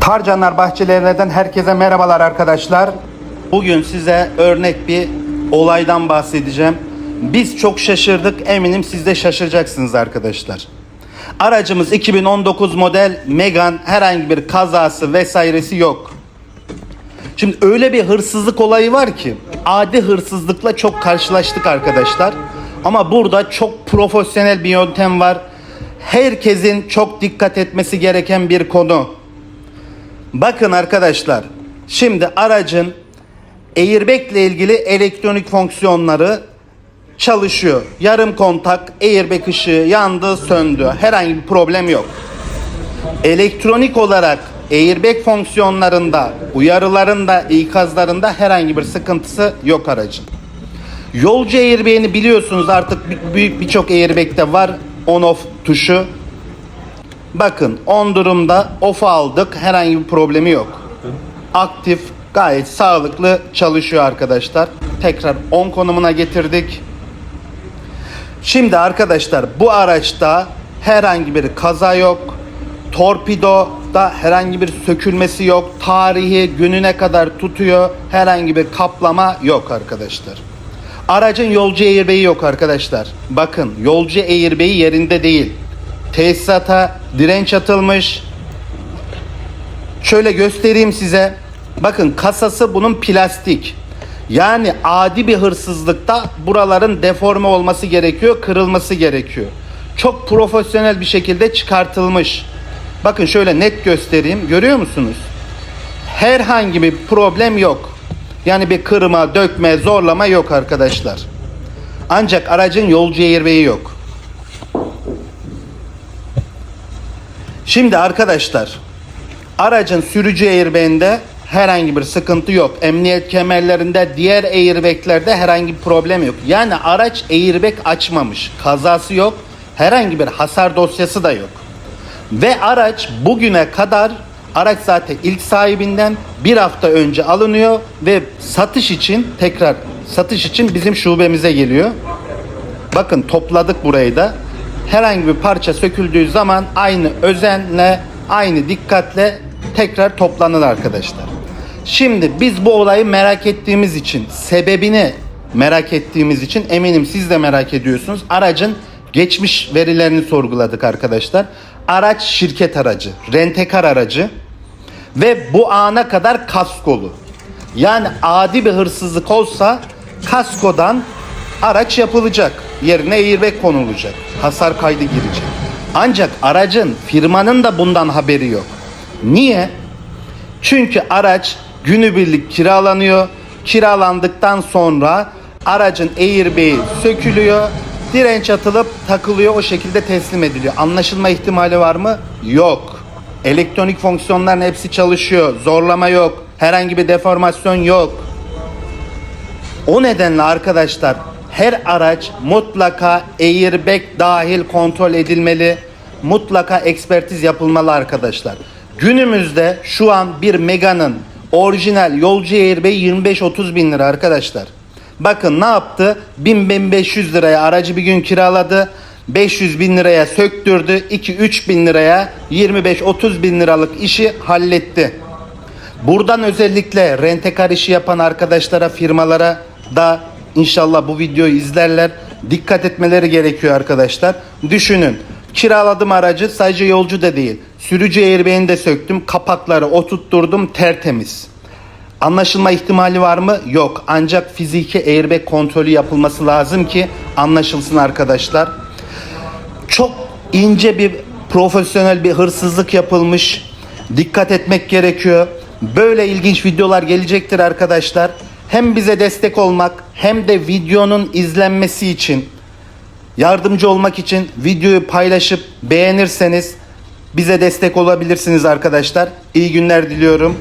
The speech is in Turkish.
Tarcanlar Bahçeleri'nden herkese merhabalar arkadaşlar. Bugün size örnek bir olaydan bahsedeceğim. Biz çok şaşırdık. Eminim siz de şaşıracaksınız arkadaşlar. Aracımız 2019 model Megane herhangi bir kazası vesairesi yok. Şimdi öyle bir hırsızlık olayı var ki adi hırsızlıkla çok karşılaştık arkadaşlar. Ama burada çok profesyonel bir yöntem var. Herkesin çok dikkat etmesi gereken bir konu. Bakın arkadaşlar. Şimdi aracın airbag ile ilgili elektronik fonksiyonları çalışıyor. Yarım kontak, airbag ışığı yandı, söndü. Herhangi bir problem yok. Elektronik olarak airbag fonksiyonlarında, uyarılarında, ikazlarında herhangi bir sıkıntısı yok aracın. Yolcu airbag'ini biliyorsunuz artık birçok airbag'te var on off tuşu. Bakın on durumda off aldık herhangi bir problemi yok. Aktif gayet sağlıklı çalışıyor arkadaşlar. Tekrar on konumuna getirdik. Şimdi arkadaşlar bu araçta herhangi bir kaza yok. Torpidoda herhangi bir sökülmesi yok. Tarihi gününe kadar tutuyor. Herhangi bir kaplama yok arkadaşlar. Aracın yolcu airbag'i yok arkadaşlar. Bakın yolcu airbag'i yerinde değil. Tesisata direnç atılmış. Şöyle göstereyim size. Bakın kasası bunun plastik. Yani adi bir hırsızlıkta buraların deforme olması gerekiyor, kırılması gerekiyor. Çok profesyonel bir şekilde çıkartılmış. Bakın şöyle net göstereyim. Görüyor musunuz? Herhangi bir problem yok. Yani bir kırma, dökme, zorlama yok arkadaşlar. Ancak aracın yolcu airbag'i yok. Şimdi arkadaşlar aracın sürücü airbag'inde herhangi bir sıkıntı yok. Emniyet kemerlerinde diğer airbag'lerde herhangi bir problem yok. Yani araç airbag açmamış. Kazası yok. Herhangi bir hasar dosyası da yok. Ve araç bugüne kadar araç zaten ilk sahibinden bir hafta önce alınıyor ve satış için tekrar satış için bizim şubemize geliyor. Bakın topladık burayı da. Herhangi bir parça söküldüğü zaman aynı özenle, aynı dikkatle tekrar toplanır arkadaşlar. Şimdi biz bu olayı merak ettiğimiz için, sebebini merak ettiğimiz için eminim siz de merak ediyorsunuz. Aracın geçmiş verilerini sorguladık arkadaşlar. Araç şirket aracı, rentekar aracı ve bu ana kadar kaskolu. Yani adi bir hırsızlık olsa kaskodan araç yapılacak. Yerine airbag konulacak. Hasar kaydı girecek. Ancak aracın firmanın da bundan haberi yok. Niye? Çünkü araç günübirlik kiralanıyor. Kiralandıktan sonra aracın airbag'i sökülüyor. Direnç atılıp takılıyor o şekilde teslim ediliyor. Anlaşılma ihtimali var mı? Yok. Elektronik fonksiyonların hepsi çalışıyor. Zorlama yok. Herhangi bir deformasyon yok. O nedenle arkadaşlar her araç mutlaka airbag dahil kontrol edilmeli. Mutlaka ekspertiz yapılmalı arkadaşlar. Günümüzde şu an bir Mega'nın orijinal yolcu airbag'i 25-30 bin lira arkadaşlar. Bakın ne yaptı? 1000-1500 liraya aracı bir gün kiraladı. 500 bin liraya söktürdü. 2-3 bin liraya 25-30 bin liralık işi halletti. Buradan özellikle rentekar işi yapan arkadaşlara, firmalara da inşallah bu videoyu izlerler. Dikkat etmeleri gerekiyor arkadaşlar. Düşünün. Kiraladım aracı sadece yolcu da değil. Sürücü airbag'ini de söktüm. Kapakları oturtturdum tertemiz. Anlaşılma ihtimali var mı? Yok. Ancak fiziki airbag kontrolü yapılması lazım ki anlaşılsın arkadaşlar. Çok ince bir profesyonel bir hırsızlık yapılmış. Dikkat etmek gerekiyor. Böyle ilginç videolar gelecektir arkadaşlar. Hem bize destek olmak hem de videonun izlenmesi için yardımcı olmak için videoyu paylaşıp beğenirseniz bize destek olabilirsiniz arkadaşlar. İyi günler diliyorum.